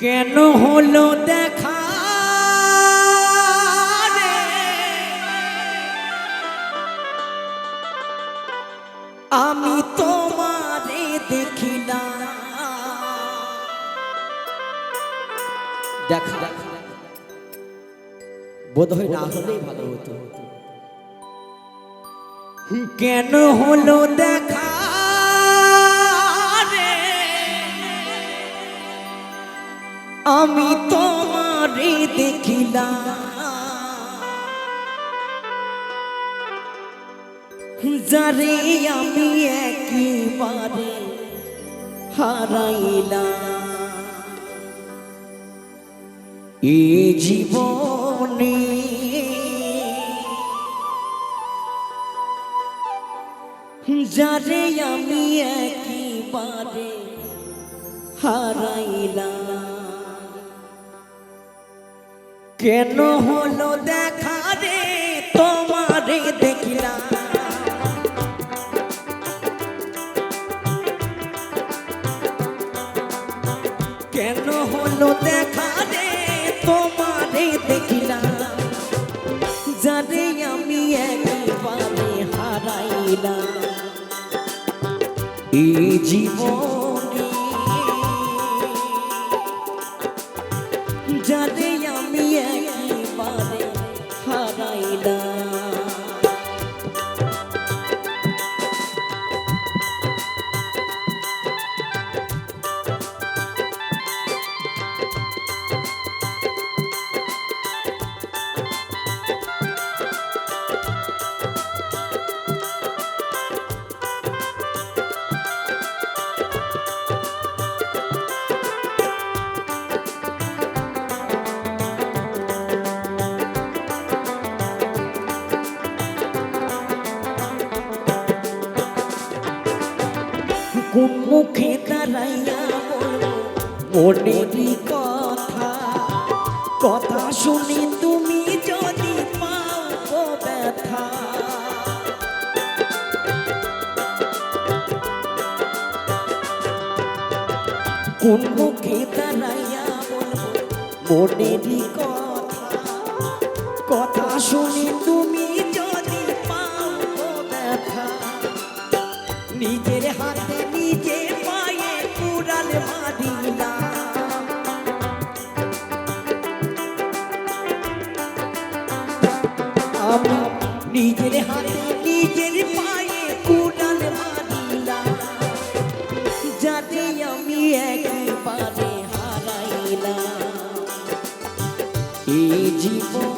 কেন হলো দেখা? আমি তোমারে দেখিলাম। দেখা বোধ হয় না হলেই ভালো হতো। কেন হলো দেখা আমি তোমারে দেখিলাম। যারে আমি একেবারে হারাইলাম। এ জীবনে যারে আমি একেবারে হারাইলাম। কেন হলো দেখা রে? তোমারে দেখিলাম। কেন হলো দেখা রে? তোমারে দেখিলাম। যারে আমি একবারে হারাইলাম। এই জীবনে কোন মুখে দাঁড়াইয়া বলব কথা। কথা শুনে তুমি যদি গো ব্যথা। কোন মুখে দাঁড়াইয়া বলব কথা। কথা শুনে তুমি আমি নিজের হাতে নিজের পায়ে কুড়াল মারিলাম যাতে আমি একেবারে হারাইলাম। এই জীবনে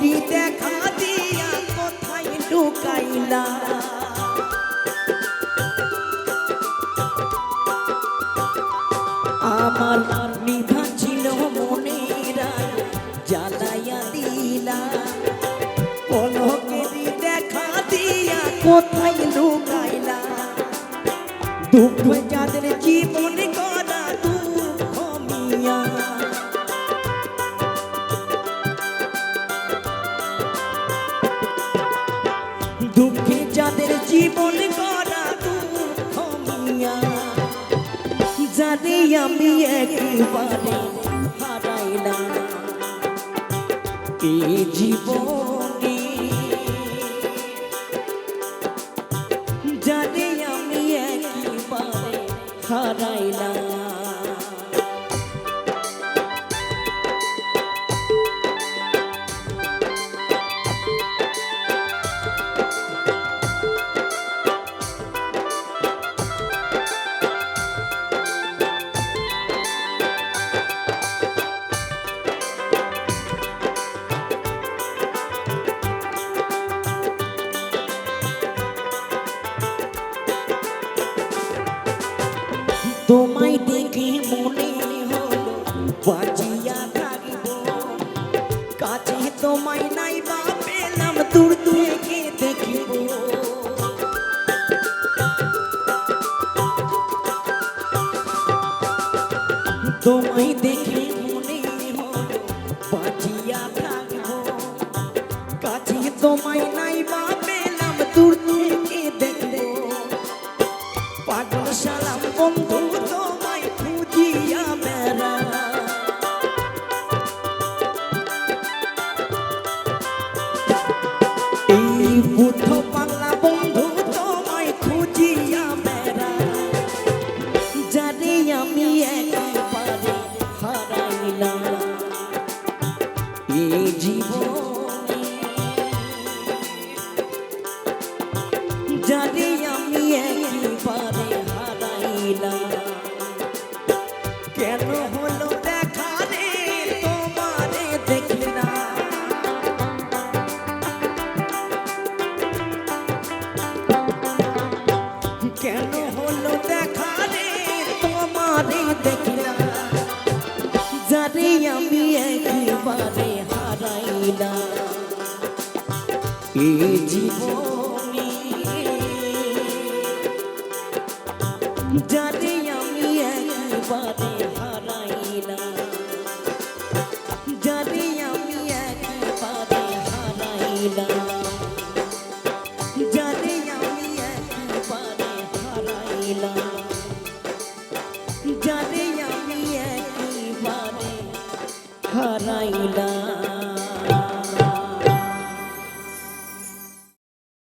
পলকেরই দেখা দিয়া কোথায় লুকাইলা? আমার নিভাছিল মনেরা জ্বালাইয়া দিলা। পলকেরই দেখা দিয়া কোথায় লুকাইলা? দুঃখ যাদের জীবন করা জীবন করা দুঃখ মিয়া যারে আমি একবারে হারাই না। এই জীবনে জানি আমি একবারে হারাইলাম তোমায় দেখে মনে হলো বাঁচিয়া থাকব কাছে তোমায় নাই বা পেলাম, দূর থেকে দেখিব। তোমায় দেখে মনে হলো বাঁচিয়া থাকব কাছে তোমায় নাই এই তোমারে দেখলাম যারে আমি একবারে হারাইলাম এই জীবনে যারে যারে আমি একবারে হারাইলাম